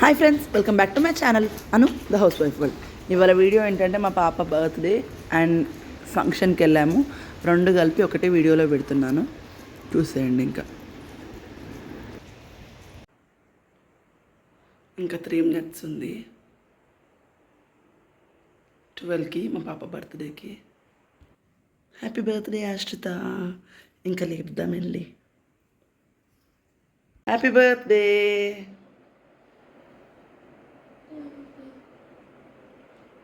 Hi friends welcome back to my channel Anu the housewife world ఇవాళ video ఏంటంటే మా పాప బర్త్డే అండ్ ఫంక్షన్కి వెళ్ళాము. రెండు కలిపి ఒకటే వీడియోలో పెడుతున్నాను. చూసేయండి ఇంకా. ఇంకా త్రీ మినిట్స్ ఉంది. ట్వెల్వ్కి మా పాప బర్త్డేకి హ్యాపీ బర్త్డే ఆశ్రిత ఇంకా లేపుదాం వెళ్ళి. హ్యాపీ బర్త్డే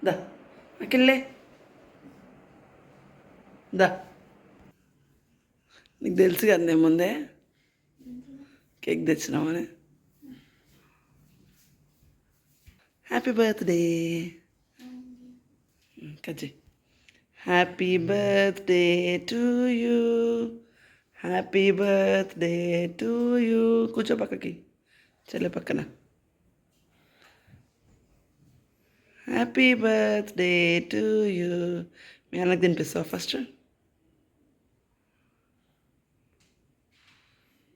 దా అఖిల్లే. దా. నీకు తెలుసు కదా నేను ముందే? కేక్ తెచ్చినామని. Happy birthday కజ్జి happy birthday to you happy birthday to you కూర్చో పక్కకి. చెల్లె పక్కన. హ్యాపీ బర్త్డే టు యూ మీ అన్నకు తినిపిస్తావా ఫస్ట్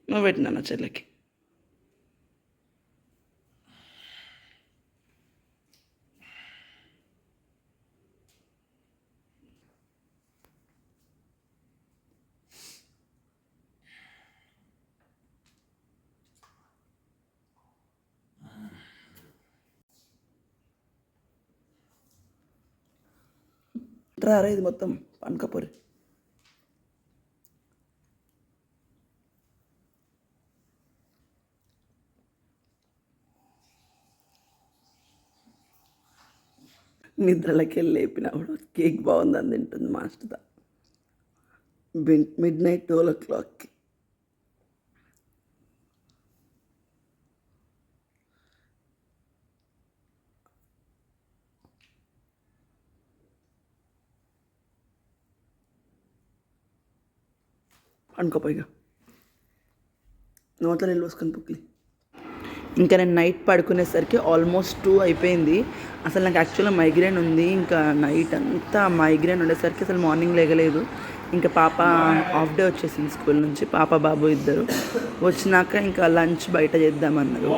నువ్వు పెట్టినా చెల్లెకి. చెల్లెకి రారా ఇది మొత్తం పనకపోరి. నిద్రలకి వెళ్ళి లేపినప్పుడు కేక్ బాగుందని తింటుంది మాస్టర్ మిడ్ నైట్ ట్వెల్వ్ ఓ క్లాక్కి పైగా నోట్లో నీళ్ళు పోసుకొని పుక్లి ఇంకా నేను నైట్ పడుకునేసరికి ఆల్మోస్ట్ టూ అయిపోయింది. అసలు నాకు యాక్చువల్గా మైగ్రేన్ ఉంది. ఇంకా నైట్ అంతా మైగ్రేన్ ఉండేసరికి అసలు మార్నింగ్ లేగలేదు. ఇంకా పాప హాఫ్ డే వచ్చేసింది స్కూల్ నుంచి. పాప బాబు ఇద్దరు. వచ్చినాక ఇంకా లంచ్ బయట చేద్దామన్నారు.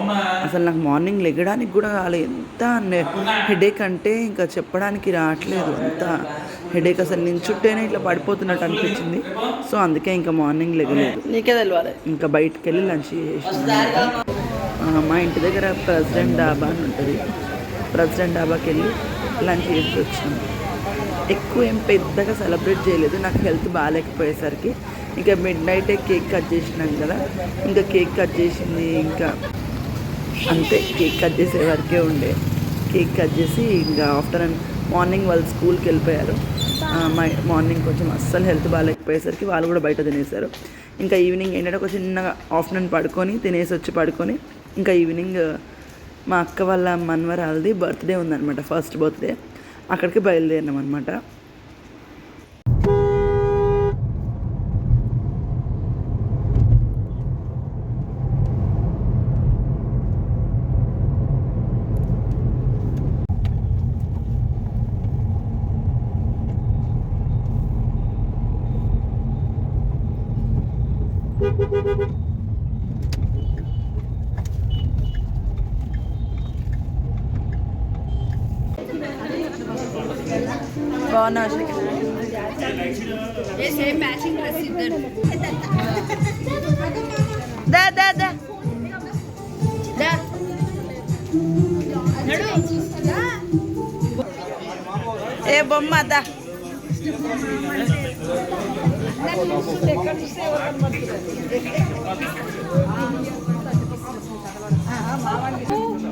అసలు నాకు మార్నింగ్ లెగడానికి కూడా కాలేదు ఎంత హెడేక్ అంటే ఇంకా చెప్పడానికి రావట్లేదు. అంత హెడేక్ అసలు నించుంటేనే ఇట్లా పడిపోతున్నట్టు అనిపించింది. సో అందుకే ఇంకా మార్నింగ్ లెగలేదు. నీకే తెలియాలి ఇంకా బయటకు వెళ్ళి లంచ్ చేసి మా ఇంటి దగ్గర ప్రెసిడెంట్ డాబా అని ఉంటుంది. ప్రెసిడెంట్ డాబాకి వెళ్ళి లంచ్ చేసి వచ్చాను. ఎక్కువ ఏం పెద్దగా సెలబ్రేట్ చేయలేదు. నాకు హెల్త్ బాగాలేకపోయేసరికి ఇంకా మిడ్ నైటే కేక్ కట్ చేసినాం కదా. ఇంకా కేక్ కట్ చేసింది ఇంకా అంతే. కేక్ కట్ చేసే వరకే ఉండే. కేక్ కట్ చేసి ఇంకా ఆఫ్టర్నూన్ మార్నింగ్ వాళ్ళు స్కూల్కి వెళ్ళిపోయారు. మా మై మార్నింగ్ కొంచెం అస్సలు హెల్త్ బాగాలేకపోయేసరికి వాళ్ళు కూడా బయట తినేశారు. ఇంకా ఈవినింగ్ ఏంటంటే ఒక చిన్నగా ఆఫ్టర్నూన్ పడుకొని తినేసి వచ్చి పడుకొని ఇంకా ఈవినింగ్ మా అక్క వాళ్ళ మన్వరాలది బర్త్డే ఉందన్నమాట ఫస్ట్ బర్త్డే. అక్కడికి బయలుదేరినాం అనమాట బాగున్నా సేమ్ మ్యాచింగ్ డ్రెస్ ఇద్దరు దా దా దా దా నడు ఏ బొమ్మ దా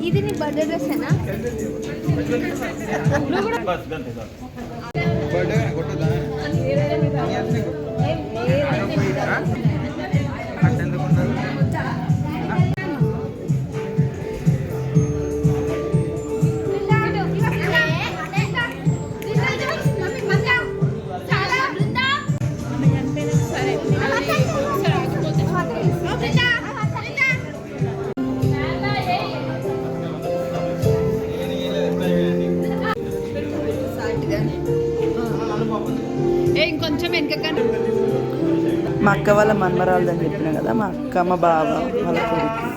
ఇది నీ బర్త్డే డ్రెస్ ఏనా ఏ వెనక మా అక్క వాళ్ళ మన్మరాలు అని చెప్పిన కదా మా అక్క మా బావ వాళ్ళ కొడుకు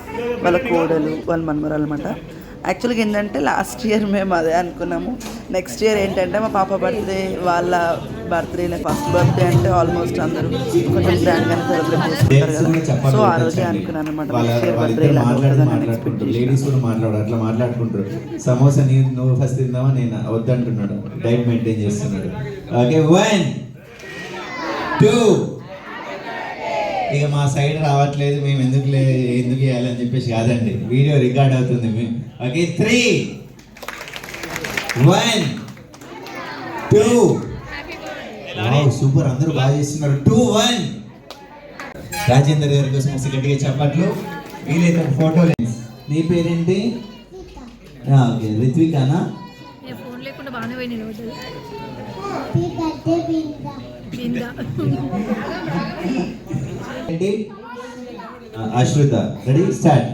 వాళ్ళ కోడలు వాళ్ళ మన్మరాలు అనమాట యాక్చువల్గా ఏంటంటే లాస్ట్ ఇయర్ మేము అదే అనుకున్నాము. నెక్స్ట్ ఇయర్ ఏంటంటే మా పాప బర్త్డే వాళ్ళ బర్త్డే ఫస్ట్ బర్త్డే అంటే ఆల్మోస్ట్ అందరూ కొంచెం గ్రాండ్గానే సెలబ్రేట్ చేసుకుంటారు కదా. సో ఆ రోజే అనుకున్నాను అనమాట నెక్స్ట్ ఇయర్ బర్త్డే ఇలా ఉంటుందని ఎక్స్పెక్ట్ లేడీస్ కూడా మాట్లాడు అట్లా మాట్లాడుకుంటారు. సమోసా నీ నువ్వు ఫస్ట్ తిందామా నేను? వద్దంటున్నాడు. డైట్ మెయింటైన్ చేస్తున్నాడు. ఓకే వన్ టూ ఇక మా సైడ్ రావట్లేదు మేము ఎందుకు లే ఎందుకు చేయాలని చెప్పేసి కాదండి. వీడియో రికార్డ్ అవుతుంది. మేము okay three one two super అందరూ బాగా చేస్తున్నారు. టూ వన్ రాజేందర్ గారి కోసం గట్టిగా చెప్పట్లు. వీలైతే ఫోటో నీ పేరేంటి? ఓకే రిత్వికానా? ఫోన్ లేకుండా బాగానే అశ్రుత రెడీ? స్టార్ట్.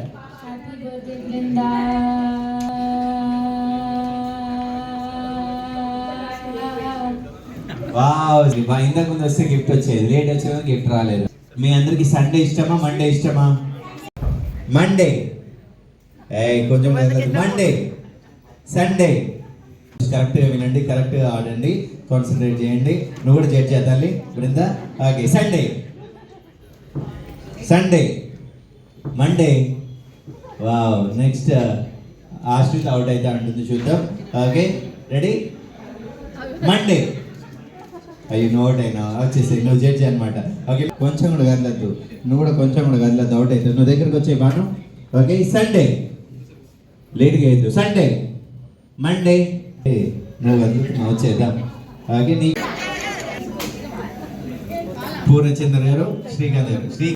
వావ్ బా ఇంతకు ముందు వస్తే గిఫ్ట్ వచ్చేది. లేట్ వచ్చేది గిఫ్ట్ రాలేదు. మీ అందరికి సండే ఇష్టమా మండే ఇష్టమా? మండే ఏ కొంచెం మండే సండే కరెక్ట్గా వినండి కరెక్ట్గా ఆడండి కాన్సన్ట్రేట్ చేయండి. నువ్వు కూడా judge చేద్దాలి Brinda okay Sunday Sunday Monday wow next Ashrith out అయితే అంటుంది చూద్దాం. ఓకే రెడీ మండే అయ్యి నోట్ అయినా వచ్చేసి నువ్వు జడ్జి అనమాట ఓకే కొంచెం కూడా కదలద్దు. నువ్వు కూడా కొంచెం కూడా కదలద్దు అవుట్ అవుతుంది నువ్వు దగ్గరకు వచ్చే బాను. ఓకే సండే లేట్గా అయ్యద్దు సండే మండే నువ్వు వచ్చేద్దాం ఓకే నీ పూర్ణచంద్ర గారు శ్రీకాంత్ గారు శ్రీ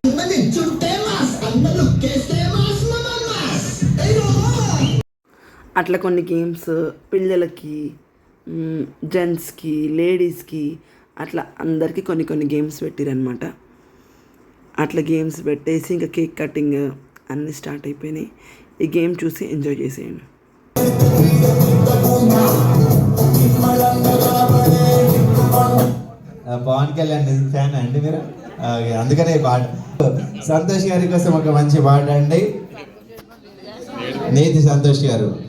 అట్లా కొన్ని గేమ్స్ పిల్లలకి జెంట్స్కి లేడీస్కి అట్లా అందరికీ కొన్ని కొన్ని గేమ్స్ పెట్టిరనమాట అట్లా గేమ్స్ పెట్టేసి ఇంకా కేక్ కటింగ్ అన్నీ స్టార్ట్ అయిపోయినాయి. ఈ గేమ్ చూసి ఎంజాయ్ చేసేయండి. పవన్ కళ్యాణ్ ఫ్యాన్ అండి మీరు? అందుకనే పాట. సంతోష్ గారి కోసం ఒక మంచి పాట అండి. నేతి సంతోష్ గారు.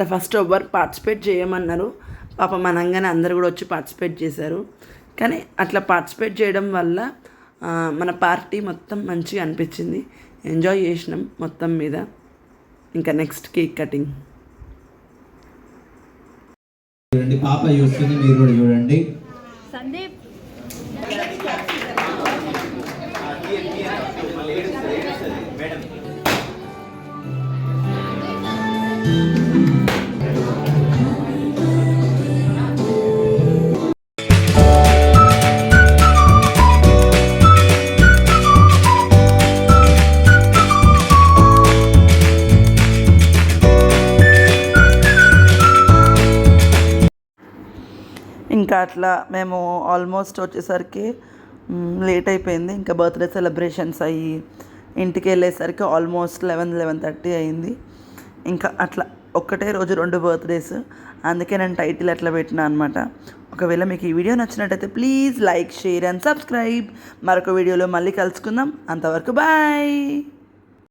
అట్లా ఫస్ట్ ఎవ్వరు పార్టిసిపేట్ చేయమన్నారు. పాపం మనంగానే అందరు కూడా వచ్చి పార్టిసిపేట్ చేశారు. కానీ అట్లా పార్టిసిపేట్ చేయడం వల్ల మన పార్టీ మొత్తం మంచిగా అనిపించింది. ఎంజాయ్ చేసినాం మొత్తం మీద. ఇంకా నెక్స్ట్ కేక్ కటింగ్ చూడండి పాప చూస్తుంది మీరు కూడా చూడండి. సందీప్. ఇంకా అట్లా మేము ఆల్మోస్ట్ వచ్చేసరికి లేట్ అయిపోయింది. ఇంకా బర్త్డే సెలబ్రేషన్స్ అయ్యి ఇంటికి వెళ్ళేసరికి ఆల్మోస్ట్ లెవెన్ లెవెన్ థర్టీ అయింది. ఇంకా అట్లా ఒక్కటే రోజు రెండు బర్త్డేస్ అందుకే నేను టైటిల్ అట్లా పెట్టినా అనమాట ఒకవేళ మీకు ఈ వీడియో నచ్చినట్టయితే please like share and subscribe మరొక వీడియోలో మళ్ళీ కలుసుకుందాం. అంతవరకు బాయ్